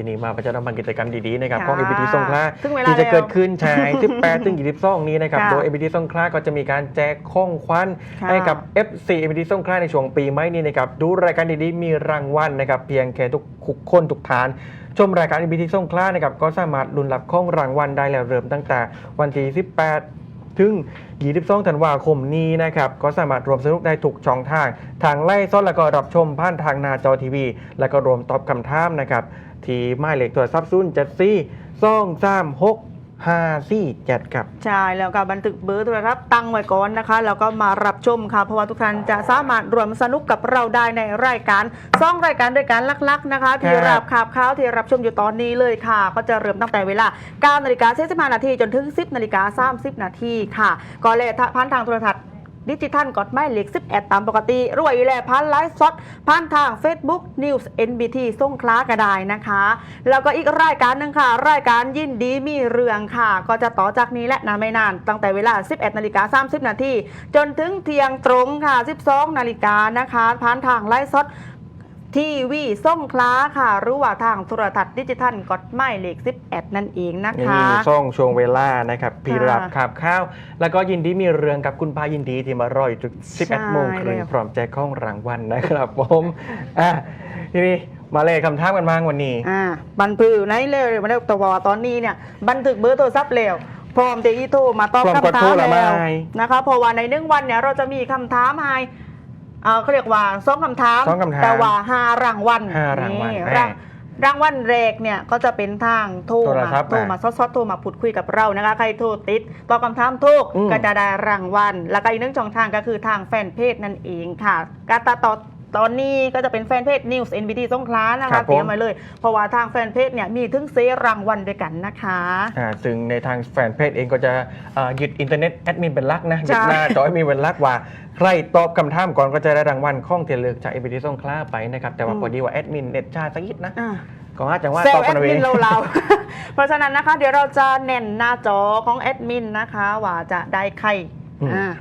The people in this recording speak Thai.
ทีนี้มาประชาสัมพันธ์กิจกรรมดีๆนะครับค่ะของ ABT สงขลาถึงเวลาที่จะเกิดแล้วขึ้นใช่18ถึง22นี้นะครับค่ะโดย ABT สงขลาก็จะมีการแจกของขวัญค่ะให้กับ FC ABT สงขลาในช่วงปีใหม่นี้นะครับดูรายการดีๆมีรางวัลนะครับเพียงแค่ทุกคนทุกฐานชมรายการ ABT สงขลานะครับก็สามารถลุ้นรับของรางวัลได้แล้วเริ่มตั้งแต่วันที่18 ถึง 22 ธันวาคมนี้นะครับ ก็สามารถรวมสนุกได้ทุกช่องทาง ทางไล่ซ้อนแล้วก็รับชมผ่านทางหน้าจอทีวี แล้วก็รวมตอบคำถามนะครับ ที่หมายเลขโทรศัพท์ศูนย์เจ็ดสี่สองสามหก ห้าสี่เจ็ดครับ ใช่แล้วก็บันทึกเบอร์โทรศัพท์ตั้งไว้ก่อนนะคะ แล้วก็มารับชมค่ะ เพราะว่าทุกท่านจะสามารถรวมสนุกกับเราได้ในรายการซ่องรายการด้วยการลักๆนะคะ ที่ครับรับข่าวข้าวที่รับชมอยู่ตอนนี้เลยค่ะ ก็จะเริ่มตั้งแต่เวลา9นาฬิกา45นาทีจนถึง 10นาฬิกา30นาทีค่ะ ก็เลยผ่านทางโทรทัศน์ ดิจิทัลกดไม่เหล็ก11ตามปกติรวยแลพันไลฟ์สดผ่านทาง Facebook News NBT ส่งคล้ากระไดนะคะ แล้วก็อีกรายการหนึ่งค่ะ รายการยินดีมีเรื่องค่ะ ก็จะต่อจากนี้และนานไม่นาน ตั้งแต่เวลา 11นาฬิกา30 นาทีจนถึงเที่ยงตรงค่ะ 12 นาฬิกานะคะผ่านทางไลฟ์สด ทีวีส่งคล้าค่ะหรือว่าทางโทรทัศน์ดิจิทัลกดไม่เหล็ก11 นั่นเองนะคะนี่ช่องช่วงเวลานะครับพี่ค่ะรับขับข้าว แล้วก็ยินดีมีเรื่องกับคุณพายินดีที่มารออยู่จุดใช่11โมงครึ่งแล้วพร้อมแจกข้องรางวัลนะครับผมอะทีนี้มาเลยคำถามกันมางวันนี้ อ่าบันพือไหนเลยมาได้ตวตอนนี้เนี่ย บันทึกเบอร์โทรศัพท์แล้วพร้อมจะอีโทรมาตอบพร้อมกดคำถาโทรมละแล้วไม่นะคะเพราะว่าในหนึ่งวันเนี่ยเราจะมีคำถามให้เอ่อเขาเรียกว่าสองคำถามสองคำถามแต่ว่าห้ารางวัลห้ารางวัลนี่แรกรางรางวัลแรกเนี่ยก็จะเป็นทางโทรโทรมาศัพท์โทรมามาซอดๆโทรมาพูดคุยกับเรานะคะใครโทรติดตอบคำถามถูกอืมก็จะได้รางวัลแล้วก็อีกหนึ่งช่องทางก็คือทางแฟนเพจนั่นเองค่ะ การตัดต่อ ตอนนี้ก็จะเป็นแฟนเพจ News NBT สงขลานะครัคะบผม เตรียมไว้เลย เพราะว่าทางแฟนเพจเนี่ยมีถึงเซรางวัลด้วยกันนะคะ อ่าซึ่งในทางแฟนเพจเองก็จะอ่ายึดอินเทอร์เน็ตแอดมินเป็นหลักนะใช่ยึดหน้าจอให้มีเป็นหลักว่า ใครตอบคำถามก่อนก็จะได้รางวัลข้องเทเลือกจากเอเบดิสงคลาไปนะครับ แต่ว่าพอดีว่าแอดมินเน็ตชาสักนิดนะ อ่า ก็อาจจะว่าเซลตอบล์แอกันดเอาเอมิง นเราเราๆ เพราะฉะนั้นนะคะ เดี๋ยวเราจะเน้นหน้าจอของแอดมินนะคะ ว่าจะได้ใครอืม อ่า